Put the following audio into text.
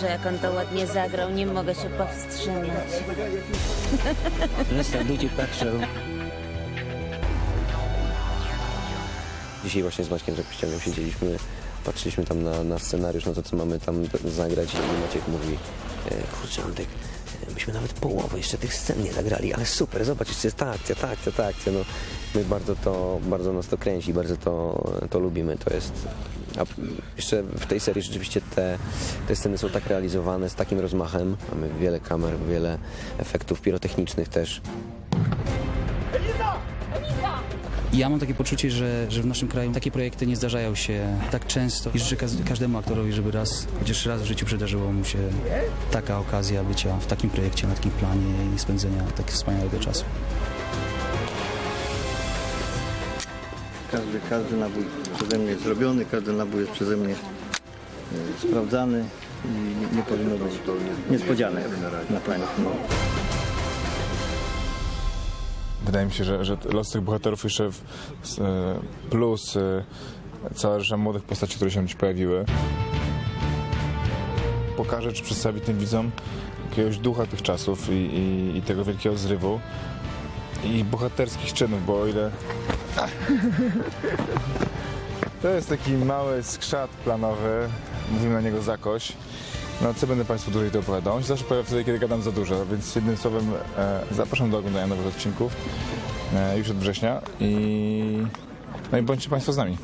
że jak on to ładnie zagrał, nie mogę się powstrzymać. Zresztą ludzie patrzą. Dzisiaj właśnie z Maćkiem Zakościanem siedzieliśmy, patrzyliśmy tam na, na scenariusz, na to, co mamy tam zagrać i Maciek mówi, e, kurczę Antek, e, myśmy nawet połowę jeszcze tych scen nie zagrali, ale super, zobacz, jeszcze jest ta akcja, ta akcja, ta akcja, no my bardzo to, bardzo nas to kręci, bardzo to, to lubimy, to jest, a jeszcze w tej serii rzeczywiście te, te sceny są tak realizowane, z takim rozmachem, mamy wiele kamer, wiele efektów pirotechnicznych też, Ja mam takie poczucie, że, że w naszym kraju takie projekty nie zdarzają się tak często. I życzę każdemu aktorowi, żeby raz, chociaż raz w życiu przydarzyło mu się taka okazja bycia w takim projekcie, na takim planie i spędzenia takiego wspaniałego czasu. Każdy, każdy nabój przeze mnie jest zrobiony, każdy nabój jest przeze mnie e, sprawdzany i nie, powinno być niespodzianek na planie. No. Wydaje mi się, że, że los tych bohaterów jeszcze w, e, plus e, cała rzesza młodych postaci, które się pojawiły pokaże, czy przedstawi tym widzom jakiegoś ducha tych czasów i, i, i tego wielkiego zrywu i bohaterskich czynów, bo o ile to jest taki mały skrzat planowy, mówimy na niego zakoś, no co będę Państwu dłużej to opowiadał? On się zawsze pojawia wtedy, kiedy gadam za dużo, więc jednym słowem e, zapraszam do oglądania nowych odcinków e, już od września i no i bądźcie Państwo z nami.